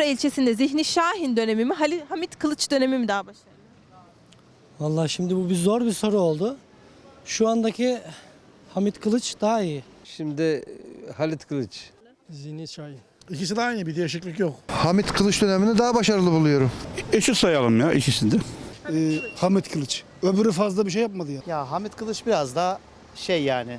ilçesinde Zihni Şahin dönemi mi, Halil- Hamit Kılıç dönemi mi daha başarılı? Vallahi şimdi bu bir zor bir soru oldu. Şu andaki Hamit Kılıç daha iyi. Şimdi e, Halit Kılıç. Zihni Şahin. İkisi de aynı bir değişiklik yok. Hamit Kılıç dönemini daha başarılı buluyorum. Eşit sayalım ya ikisinde. Ee, Hamit Kılıç. Öbürü fazla bir şey yapmadı ya. Ya Hamit Kılıç biraz daha şey yani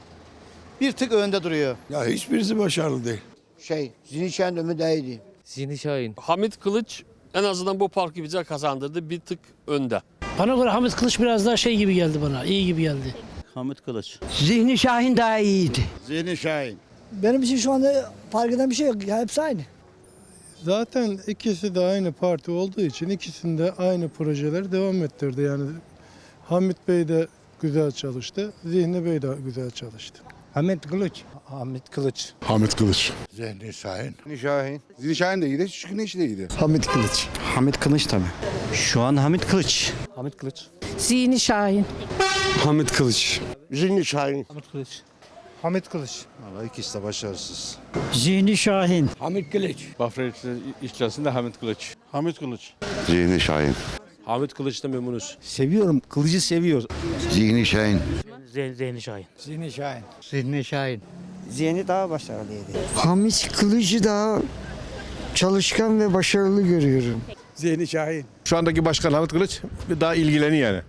bir tık önde duruyor. Ya hiçbirisi başarılı değil. Şey, Zinişen ömü daha iyiydi. Zihni Şahin. Hamit Kılıç en azından bu parkı bize kazandırdı. Bir tık önde. Bana göre Hamit Kılıç biraz daha şey gibi geldi bana. iyi gibi geldi. Hamit Kılıç. Zihni Şahin daha iyiydi. Zihni Şahin. Benim için şu anda fark eden bir şey yok. Ya hepsi aynı. Zaten ikisi de aynı parti olduğu için ikisinde aynı projeleri devam ettirdi. Yani Hamit Bey de güzel çalıştı, Zihni Bey de güzel çalıştı. Hamit Kılıç. Hamit Kılıç. Hamit Kılıç. Zihni Şahin. Şahin. Zihni Şahin de iyiydi. Şükrü işi de iyiydi. Hamit Kılıç. Hamit Kılıç tabii. Şu an Hamit Kılıç. Hamit Kılıç. Zihni Şahin. Hamit Kılıç. Zihni Şahin. Hamit Kılıç. Hamit Kılıç. Valla ikisi de başarısız. Zihni Şahin. Hamit Kılıç. Bafra işçisinde Hamit Kılıç. Hamit Kılıç. Zihni Şahin. Hamit Kılıç'ta memnunuz. Seviyorum. Kılıcı seviyor. Zihni Şahin. Zihni Şahin. Zihni Şahin. Zihni Şahin. Zihni daha başarılıydı. Hamit Kılıç'ı daha çalışkan ve başarılı görüyorum. Zihni Şahin. Şu andaki başkan Hamit Kılıç daha ilgileniyor yani.